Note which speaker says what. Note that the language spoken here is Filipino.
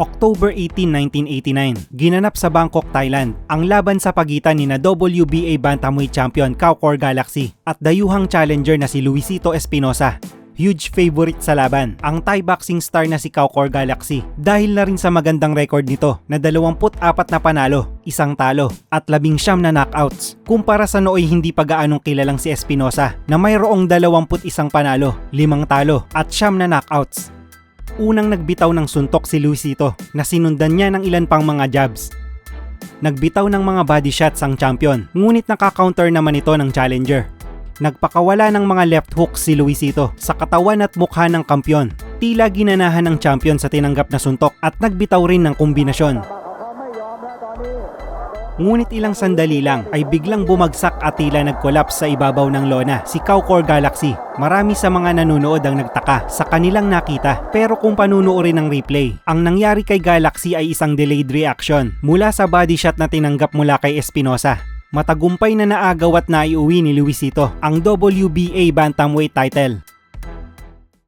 Speaker 1: October 18, 1989, ginanap sa Bangkok, Thailand, ang laban sa pagitan ni na WBA Bantamweight Champion Cowcore Galaxy at dayuhang challenger na si Luisito Espinosa. Huge favorite sa laban, ang Thai boxing star na si Cowcore Galaxy dahil na rin sa magandang record nito na 24 na panalo, isang talo at 19 na knockouts. Kumpara sa nooy hindi pa gaanong kilalang si Espinosa na mayroong 21 panalo, 5 talo at 9 na knockouts. Unang nagbitaw ng suntok si Luisito na sinundan niya ng ilan pang mga jabs. Nagbitaw ng mga body shots ang champion, ngunit nakaka-counter naman ito ng challenger. Nagpakawala ng mga left hooks si Luisito sa katawan at mukha ng kampyon. Tila ginanahan ng champion sa tinanggap na suntok at nagbitaw rin ng kombinasyon. Ngunit ilang sandali lang ay biglang bumagsak at tila nag-collapse sa ibabaw ng lona si Cowcore Galaxy. Marami sa mga nanonood ang nagtaka sa kanilang nakita pero kung panunuorin ng replay, ang nangyari kay Galaxy ay isang delayed reaction mula sa body shot na tinanggap mula kay Espinosa. Matagumpay na naagaw at naiuwi ni Luisito ang WBA Bantamweight title